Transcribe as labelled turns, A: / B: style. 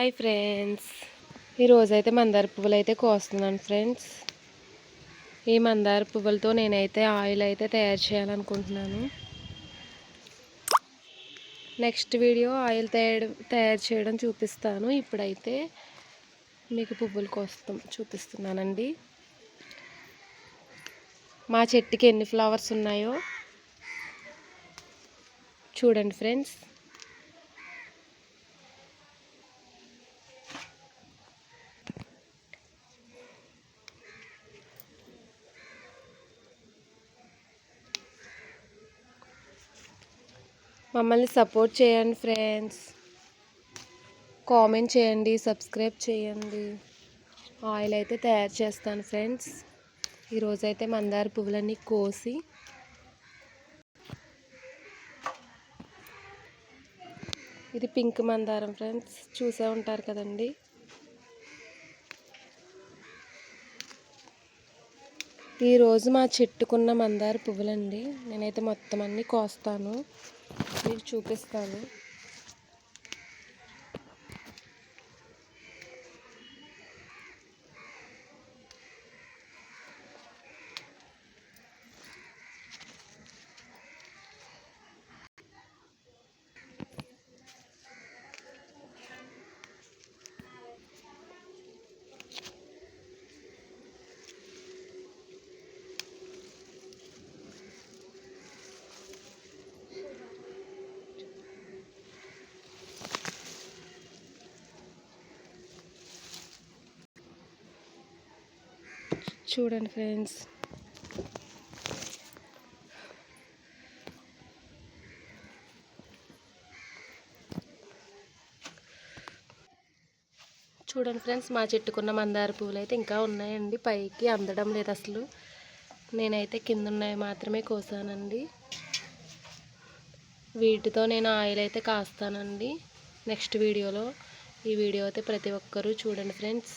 A: Hi friends. ఈరోజైతే మందార పువ్వులు అయితే కోస్తున్నాను ఫ్రెండ్స్. ఈ మందార పువ్వులతో నేనైతే ఆయిల్ అయితే తయారు చేయాలనుకుంటున్నాను. నెక్స్ట్ వీడియో ఆయిల్ తయారు తయారు చేయడం చూపిస్తాను. ఇప్పుడైతే మీకు పువ్వులు కోస్తాం చూపిస్తున్నానండి. మా చెట్టుకి ఎన్ని ఫ్లవర్స్ ఉన్నాయో చూడండి ఫ్రెండ్స్. మమ్మల్ని సపోర్ట్ చేయండి ఫ్రెండ్స్. కామెంట్ చేయండి సబ్స్క్రైబ్ చేయండి. ఆయిల్ అయితే తయారు చేస్తాను ఫ్రెండ్స్. ఈరోజైతే మందార పువ్వులన్నీ కోసి ఇది పింక్ మందారం ఫ్రెండ్స్. చూసే ఉంటారు కదండి. ఈరోజు మా చెట్టుకున్న మందార పువ్వులండి. నేనైతే మొత్తం అన్నీ కోస్తాను. మీకు చూపిస్తాను. చూడండి ఫ్రెండ్స్. చూడండి ఫ్రెండ్స్ మా చెట్టుకున్న మందార పువ్వులు అయితే ఇంకా ఉన్నాయండి. పైకి అందడం లేదు అసలు. నేనైతే కింద ఉన్నాయి మాత్రమే కోసానండి. వీటితో నేను ఆయిల్ అయితే కాస్తానండి. నెక్స్ట్ వీడియోలో ఈ వీడియో అయితే ప్రతి ఒక్కరూ చూడండి ఫ్రెండ్స్.